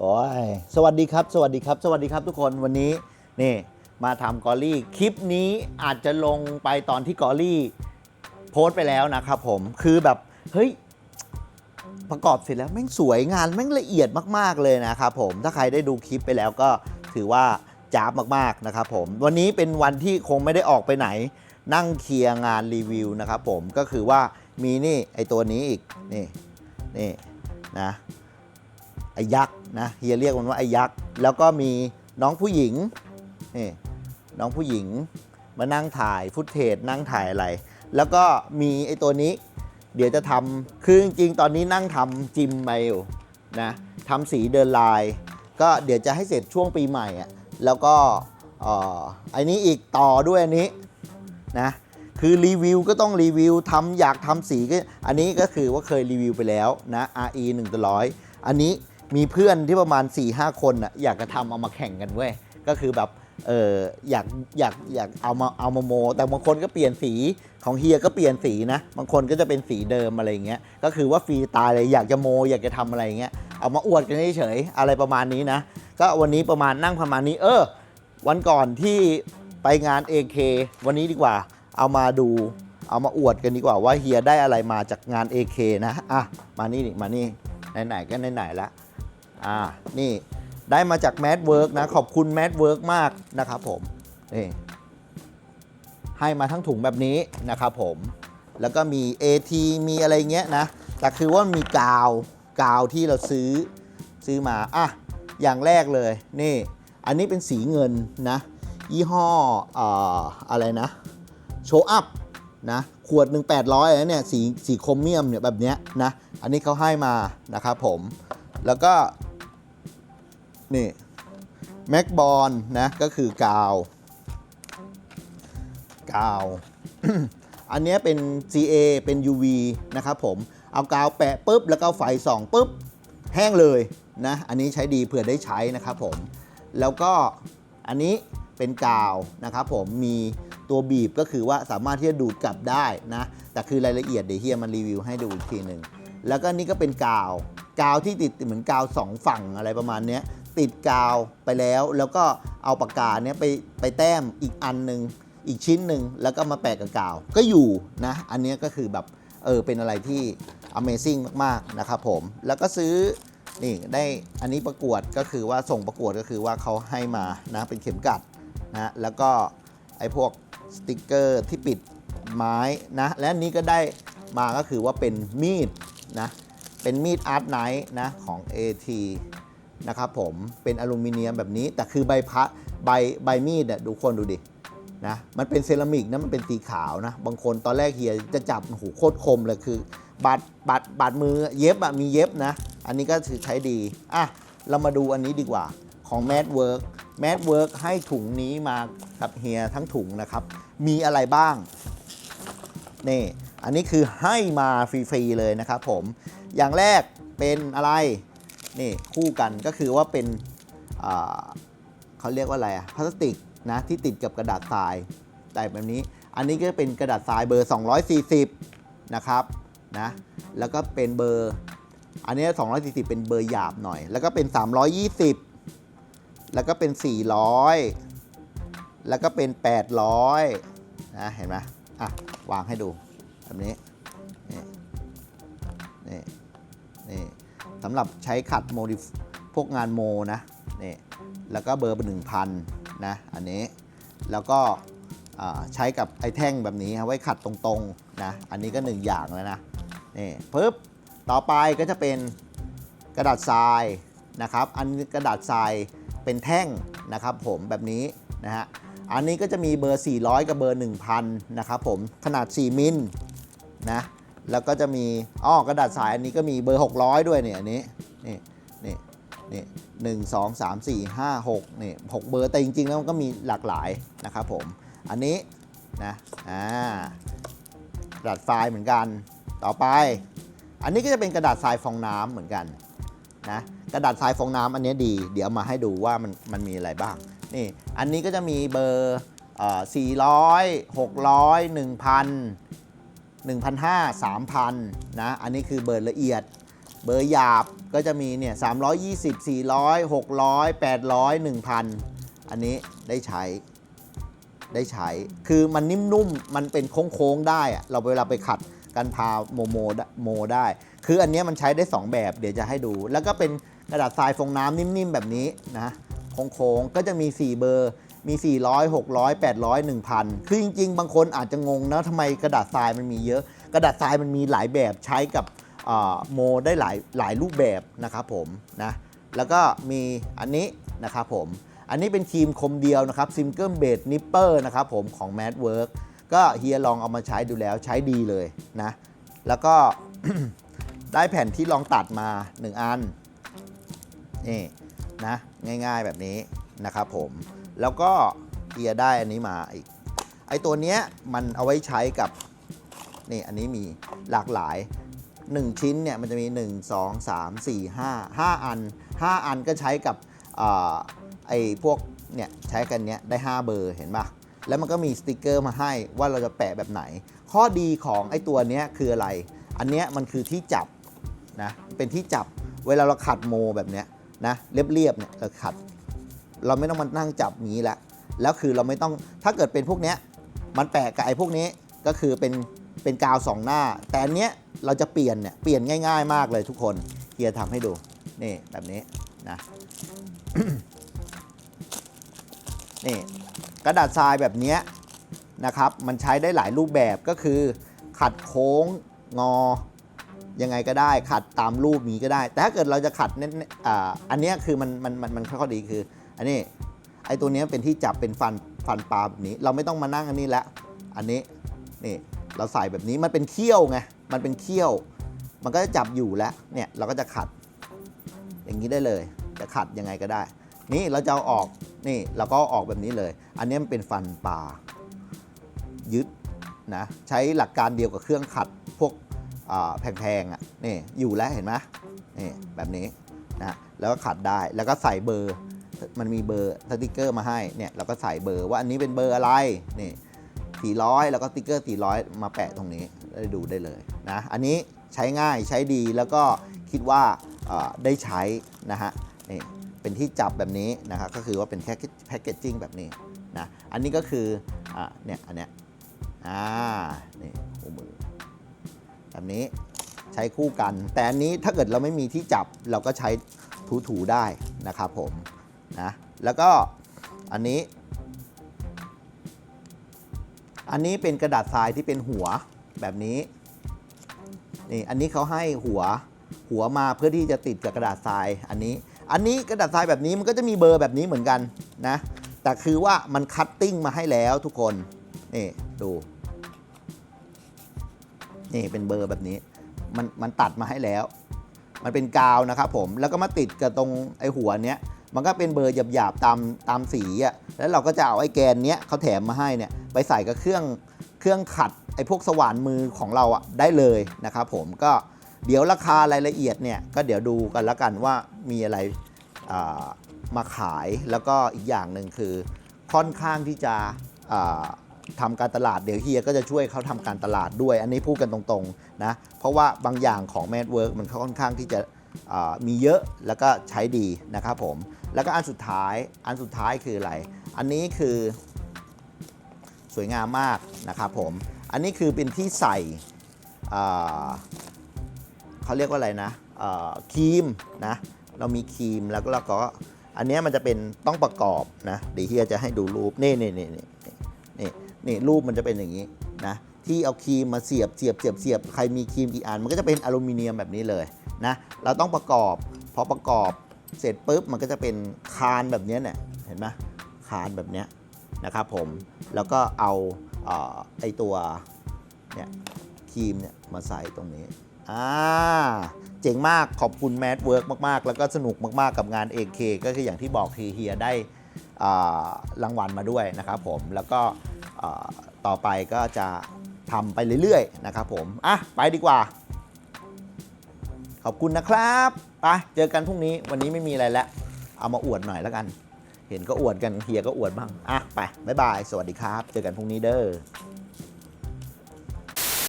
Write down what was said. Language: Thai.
โอ้ยสวัสดีครับ สวัสดีครับ สวัสดีครับทุกคนวันนี้นี่มาทำกอรี่คลิปนี้อาจจะลงไปตอนที่กอรี่โพสต์ไปแล้วนะครับผมคือแบบเฮ้ยประกอบเสร็จแล้วแม่งสวยงานแม่งละเอียดมาก ๆ เลยนะครับผมถ้าใครได้ดูคลิปไปแล้วก็ถือว่าจ้าบมากๆนะครับผมวันนี้เป็นวันที่คงไม่ได้ออกไปไหน นั่งเคลียร์งานรีวิวนะครับผมก็คือว่ามีนี่ไอตัวนี้อีกนี่นี่นะ ไอ้ยักษ์นะเฮียเรียกมันว่าไอ้ยักษ์แล้วก็มีน้องผู้หญิงนี่น้องผู้หญิงมานั่งถ่ายฟุตเทจนั่งถ่ายอะไร แล้วก็มีไอ้ตัวนี้ เดี๋ยวจะทำคือจริงๆตอนนี้นั่งทำจิมไปอยู่นะทำสีเดินลาย ก็เดี๋ยวจะให้เสร็จช่วงปีใหม่อะแล้วก็อ่อนี้อีกต่อด้วยอันนี้นะคือรีวิวก็ต้องรีวิวทำอยากทำสีก็อันนี้ก็คือว่าเคยรีวิวไปแล้วนะ RE 1ต่อร้อยอันนี้ มีเพื่อนที่ประมาณ4-5คนอะอยากจะทำเอามาแข่งกันเว้ยก็คือแบบเอออยากอยากอยากเอามาเอามาโม แต่บางคนก็เปลี่ยนสีของเฮียก็เปลี่ยนสีนะบางคนก็จะเป็นสีเดิมอะไรเงี้ยก็คือว่าฟรีตล์เลยอยากจะโม อยากจะทำอะไรเงี้ยเอามาอวดกันเฉยๆอะไรประมาณนี้นะก็วันนี้ประมาณนั่งประมาณนี้ เออ วันก่อนที่ไปงาน AK วันนี้ดีกว่า เอามาดูเอามาอวดกันดีกว่าว่าเฮียได้อะไรมาจากงาน AK นะอะมานี่นี่มานี่ไหนๆก็ไหนๆละ อ่านี่ได้มาจาก Mad Work นะขอบคุณ Mad Work มากนะครับผมนี่ให้มาทั้งถุงแบบนี้นะครับผมแล้วก็มี AT มีอะไรเงี้ยนะ แต่คือว่ามีกาวกาวที่เราซื้อซื้อมาอะอย่างแรกเลยนี่ อันนี้เป็นสีเงินนะ ยี่ห้ออออะไรนะโชว์อัพนะขวดหนึ่ง800นะเนี่ยสีสีโครเมียมเนี่ยแบบเนี้ยนะ อันนี้เขาให้มานะครับผม แล้วก็ นี่แม็กบอลนะก็คือกาว กาว อันนี้เป็น CA เป็น UV นะครับผม เอากาวแปะปุ๊บ แล้วก็เอาไฟส่องปุ๊บ แห้งเลยนะ อันนี้ใช้ดีเผื่อได้ใช้นะครับผม แล้วก็อันนี้เป็นกาวนะครับผม มีตัวบีบก็คือว่าสามารถที่จะดูดกลับได้นะ แต่คือรายละเอียดเดี๋ยวเฮียมันรีวิวให้ดูอีกทีหนึ่ง แล้วก็นี่ก็เป็นกาว กาวที่ติดเหมือนกาวสองฝั่งอะไรประมาณนี้ ติดกาวไปแล้ว แล้วก็เอาปากกาเนี้ยไปไปแต้มอีกอันหนึ่งอีกชิ้นหนึ่งแล้วก็มาแปะกับกาว ก็อยู่นะ อันเนี้ยก็คือแบบเออเป็นอะไรที่ Amazing มากๆนะครับผม แล้วก็ซื้อนี่ได้อันนี้ประกวดก็คือว่าส่งประกวดก็คือว่าเขาให้มานะเป็นเข็มกัดนะแล้วก็ไอ้พวกสติกเกอร์ที่ปิดไม้นะและอันนี้ก็ได้มาก็คือว่าเป็นมีดนะเป็นมีดอาร์ตไนท์นะของ AT นะครับผมเป็นอลูมิเนียมแบบนี้ แต่คือใบพัดใบใบมีดอะดูคนดูดินะมันเป็นเซรามิกนะมันเป็นสีขาวนะ บางคนตอนแรกเฮียจะจับโอ้โหโคตรคมเลยคือบาดบาดบาดมือเย็บอะมีเย็บนะ อันนี้ก็ถือใช้ดีอะเรามาดูอันนี้ดีกว่าของ Mad Work Mad Work ให้ถุงนี้มากับเฮียทั้งถุงนะครับ มีอะไรบ้างนี่อันนี้คือให้มาฟรีๆเลยนะครับผมอย่างแรกเป็นอะไร นี่คู่กันก็คือว่าเป็นเขาเรียกว่าอะไรอะพลาสติกนะที่ติดกับกระดาษทรายแต่แบบนี้ อันนี้ก็เป็นกระดาษทรายเบอร์ 240 นะครับนะแล้วก็เป็นเบอร์ อันนี้ 240 เป็นเบอร์หยาบหน่อย แล้วก็เป็น 320 แล้วก็เป็น 400 แล้วก็เป็น 800นะเห็นไหมอะวางให้ดูแบบนี้นี่นี่นี่ สำหรับใช้ขัดโมดิพวกงานโมนะนี่แล้วก็เบอร์หนึ่งพันนะอันนี้แล้วก็ใช้กับไอ้แท่งแบบนี้ครับไว้ขัดตรงๆนะอันนี้ก็หนึ่งอย่างแล้วนะนี่ปึ๊บต่อไปก็จะเป็นกระดาษทรายนะครับ อันกระดาษทรายเป็นแท่งนะครับ ผมแบบนี้นะฮะอันนี้ก็จะมีเบอร์ 400 กับเบอร์ 1,000 นะครับผมขนาด 4 มิลนะ แล้วก็จะมีอ้อกระดาษทรายอันนี้ก็มีเบอร์ 600 ด้วยเนี่ยอันนี้นี่นี่นี่หนึ่งสองสามสี่ห้าหกนี่หกเบอร์แต่จริงๆแล้วมันก็มีหลากหลายนะครับผมอันนี้นะอ่ากระดาษทรายเหมือนกันต่อไป อันนี้ก็จะเป็นกระดาษทรายฟองน้ำเหมือนกันนะกระดาษทรายฟองน้ำอันนี้ดี เดี๋ยวมาให้ดูว่ามันมันมีอะไรบ้างนี่อันนี้ก็จะมีเบอร์อ่อ400 600 1,000 1,500 3,000นะอันนี้คือเบอร์ละเอียด เบอร์หยาบก็จะมีเนี่ย320 400 600 800 1,000 อันนี้ได้ใช้ได้ใช้ คือมันนิ่มนุ่มมันเป็นโค้งๆ ได้อะเราเวลาไปขัดกันพาโมโมโมได้ คืออันนี้มันใช้ได้ 2 แบบ เดี๋ยวจะให้ดู แล้วก็เป็นกระดาษทรายฟองน้ำนิ่มๆ แบบนี้นะ โค้งๆ ก็จะมี 4 เบอร์ มี 400 600 800 1000 คือจริง ๆ บางคนอาจจะงงนะทำไมกระดาษทรายมันมีเยอะ กระดาษทรายมันมีหลายแบบใช้กับโมได้หลายหลายรูปแบบนะครับผมนะแล้วก็มีอันนี้นะครับผม อันนี้เป็นครีมคมเดียวนะครับซิมเกิลเบดนิปเปอร์นะครับผมของ Mad Work ก็เฮียลองเอามาใช้ดูแล้วใช้ดีเลยนะ แล้วก็ได้แผ่นที่ลองตัดมา 1 อัน นี่นะ ง่ายๆแบบนี้นะครับผม แล้วก็เฮียได้อันนี้มาอีก ไอตัวเนี้ยมันเอาไว้ใช้กับนี่อันนี้มีหลากหลาย 1 ชิ้นเนี่ยมันจะมี 1 2 3 4 5 5 อัน 5 อันก็ใช้กับอไอ้พวกเนี่ยใช้กันเนี้ยได้ 5 เบอร์เห็นปะแล้วมันก็มีสติกเกอร์มาให้ว่าเราจะแปะแบบไหน ข้อดีของไอ้ตัวเนี้ยคืออะไร อันเนี้ยมันคือที่จับนะเป็นที่จับเวลาเราขัดโมแบบเนี้ยนะเรียบๆเนี่ยเราขัด เราไม่ต้องมานั่งจับนี้ละแล้วคือเราไม่ต้องถ้าเกิดเป็นพวกเนี้ยมันแปะกับไอ้พวกนี้ก็คือเป็นเป็นกาวสองหน้า แต่อันเนี้ยเราจะเปลี่ยนเนี่ยเปลี่ยนง่าย ๆ มากเลยทุกคนเฮียทำให้ดูนี่แบบนี้นะนี่กระดาษทรายแบบเนี้ยนะครับ มันใช้ได้หลายรูปแบบก็คือ ขัดโค้งงอยังไงก็ได้ขัดตามรูปนี้ก็ได้ แต่ถ้าเกิดเราจะขัดเน้นอ่าอันนี้คือมันมันมันมันข้อดีคือ อันนี้ไอ้ตัวนี้เป็นที่จับเป็นฟันฟันปลาแบบนี้ เราไม่ต้องมานั่งอันนี้ละอันนี้นี่เราใส่แบบนี้มันเป็นเขี้ยวไงมันเป็นเขี้ยว มันก็จะจับอยู่แล้วเนี่ยเราก็จะขัด อย่างนี้ได้เลย จะขัดยังไงก็ได้ นี่เราจะเอาออกนี่เราก็ออกแบบนี้เลย อันนี้มันเป็นฟันปลายึดนะใช้หลักการเดียวกับเครื่องขัดพวกแพงๆอะนี่อยู่แล้วเห็นไหมนี่แบบนี้นะแล้วก็ขัดได้แล้วก็ใส่เบอร์ มันมีเบอร์สติกเกอร์มาให้เนี่ยเราก็ใส่เบอร์ว่าอันนี้เป็นเบอร์อะไรนี่400 แล้วก็สติกเกอร์ 400 มาแปะตรงนี้ได้ดูได้เลยนะอันนี้ใช้ง่ายใช้ดีแล้วก็คิดว่าได้ใช้นะฮะนี่เป็นที่จับแบบนี้นะครับก็คือว่าเป็นแค่แพคเกจจิ้งแบบนี้นะอันนี้ก็คืออ่าเนี่ยอันเนี้ยอ่านี่คู่มือแบบนี้ใช้คู่กัน แต่อันนี้ถ้าเกิดเราไม่มีที่จับเราก็ใช้ถูๆได้นะครับผม นะ แล้วก็อันนี้ อันนี้เป็นกระดาษทรายที่เป็นหัวแบบนี้นี่อันนี้เขาให้หัวหัวมาเพื่อที่จะติดกับกระดาษทรายอันนี้ อันนี้กระดาษทรายแบบนี้มันก็จะมีเบอร์แบบนี้เหมือนกันนะ แต่คือว่ามันคัตติ้งมาให้แล้วทุกคนนี่ดูนี่เป็นเบอร์แบบนี้มันมันตัดมาให้แล้ว มันเป็นกาวนะครับผมแล้วก็มาติดกับตรงไอ้หัวเนี้ย มันก็เป็นเบอร์หยาบๆตามตามสีอะ่ะแล้วเราก็จะเอาไอ้แกนเนี้ยเขาแถมมาให้เนี่ยไปใส่กับเครื่องเครื่องขัดไอ้พวกสว่านมือของเราอะ่ะได้เลยนะครับผมก็เดี๋ยวราคารายละเอียดเนี่ยก็เดี๋ยวดูกันล้วกันว่ามีอะไรมาขายแล้วก็อีกอย่างหนึ่งคือค่อนข้างที่จะอ่าทำการตลาดเดี๋ยวเฮียก็จะช่วยเขาทำการตลาดด้วย อันนี้พูดกันตรงๆนะเพราะว่าบางอย่างของ m a d Work มันค่อนข้างที่จะ มีเยอะแล้วก็ใช้ดีนะครับผม แล้วก็อันสุดท้ายอันสุดท้ายคืออะไร อันนี้คือสวยงามมากนะครับผม อันนี้คือเป็นที่ใส่เขาเรียกว่าอะไรนะครีมนะเรามีครีมแล้วก็เราก็อันนี้มันจะเป็นต้องประกอบนะเดี๋ยวเฮียจะให้ดูรูปนี่นี่นี่นี่นี่นี่รูปมันจะเป็นอย่างนี้นะ ที่เอาครีมมาเสียบเสียบเสียบเสียบใครมีครีมกี่อันมันก็จะเป็นอลูมิเนียมแบบนี้เลยนะเราต้องประกอบพอประกอบเสร็จปุ๊บมันก็จะเป็นคานแบบนี้เนี่ยเห็นไหมคานแบบนี้นะครับผมแล้วก็เอาเออไอตัวเนี่ยครีมเนี่ยมาใส่ตรงนี้อ่าเจ๋งมากขอบคุณแมดเวิร์กมาก ๆ แล้วก็สนุกมาก ๆ กับงาน AK ก็คืออย่างที่บอกเฮียได้รางวัลมาด้วยนะครับผมแล้วก็ต่อไปก็จะ ทำไปเรื่อยๆนะครับผมอะไปดีกว่า ขอบคุณนะครับไปเจอกันพรุ่งนี้วันนี้ไม่มีอะไรแล้วเอามาอวดหน่อยแล้วกัน เห็นก็อวดกันเฮียก็อวดบ้างอะไปบ๊ายบาย สวัสดีครับ เจอกันพรุ่งนี้เด้อ